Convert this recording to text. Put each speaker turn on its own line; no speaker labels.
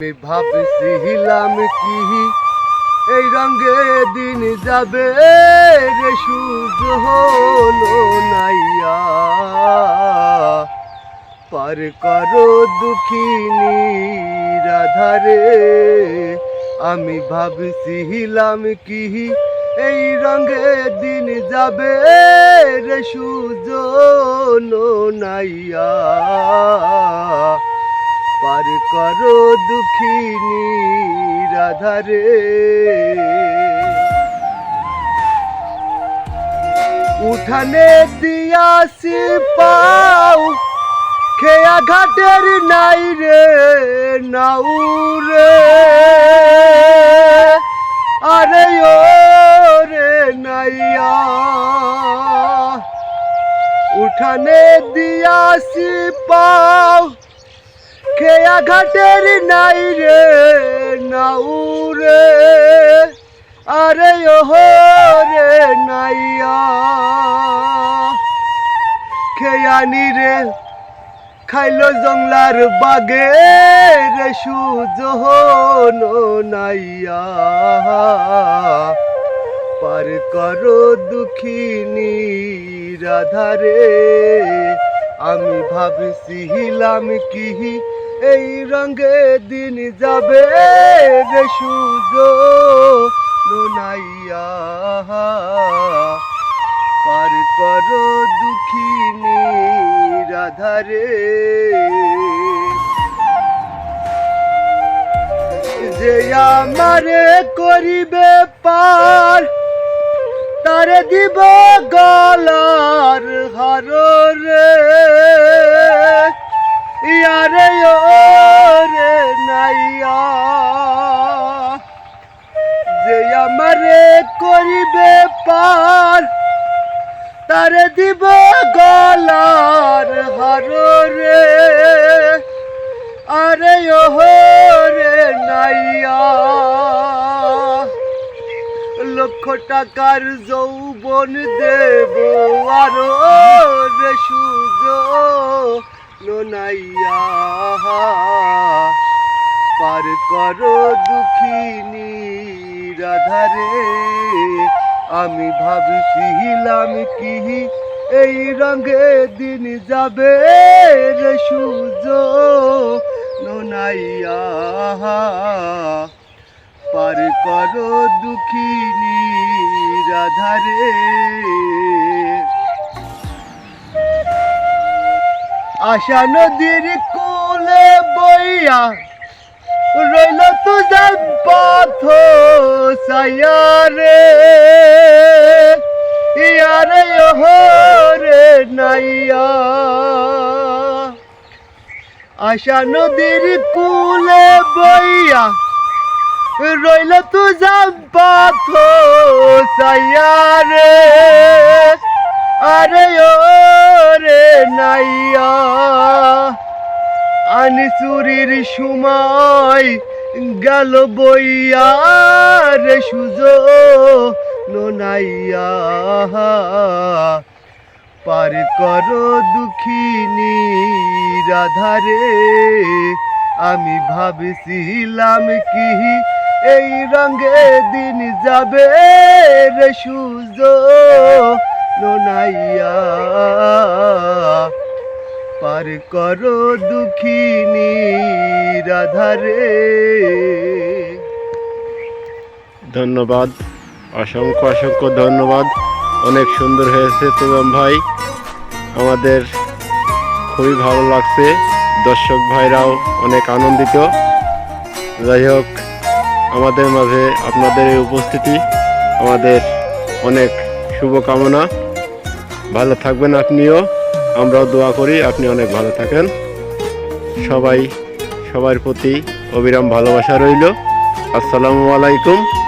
আমি ভাবছিলাম কি এই রঙে দিন যাবে রে সূর্য হলো নাইয়া। পার করো দুঃখিনী রাধারে, আমি ভাবছিলাম কি এই রঙে দিন যাবে রে সূর্য নাইয়া। পার করো দুঃখিনী রাধারে। উঠানে দিয়াছি পাও খেয়া ঘাটের নাই রে নাউ রে আরে ও রে নাইয়া। উঠানে দিয়াছি পাও খেয়া ঘাটের নাই রে, নাউ রে? আরে ওহো রে, নাইয়া। খেয়ানি রে? খাইলো জংলার বাগে রে, সুজহন নাইয়া। পার করো দুঃখিনী রাধারে। আমি ভাবছিলাম কি এই রঙে দিন যাবে রে সুজ নাইয়া পার করো দুঃখিনী রাধারে। যে আমারে করিবে পার তারে দিব গলার হার রে। ইয়ারে ও রে নাইয়া। যে আমারে করিবে পার, তারে দিব গলার হার রে। আরে ওহ রে নাইয়া। লক্ষ টাকার যৌবন দেব, আরও রে সুজ নাইয়া পার করো দুঃখিনী রাধারে, আমি ভাবছিলাম কি এই রঙে দিন যাবে রে সূর্য করো দুঃখিনী রাধারে। আশা নদীর কোলে বইয়া রইল তুজার পথ সায়ারে। ইয়ারে ওহো রে নাইয়া। আশা নদীর কুলে বইয়া রইল তুজার পথ সায়ারে আরে ও রে নাইয়া, আনি চুরির সময় গেল বইয়া রে সুজ নাইয়া পার করো দুঃখিনী রাধারে, আমি ভাবছিলাম কি এই রঙে দিন যাবে রে সুজ নাইয়া পার করো দুঃখিনী রাধারে।
ধন্যবাদ, অসংখ্য অসংখ্য ধন্যবাদ। অনেক সুন্দর হয়েছে তুলম ভাই। আমাদের খুবই ভালো লাগছে। দর্শক ভাইরাও অনেক আনন্দিত। যাই হোক আমাদের মাঝে আপনাদের এই উপস্থিতি, আমাদের অনেক শুভকামনা। ভালো থাকবেন আপনিও, আমরাও দোয়া করি, আপনি অনেক ভালো থাকেন। সবাই, সবার প্রতি অবিরাম ভালোবাসা রইল। আসসালামু আলাইকুম।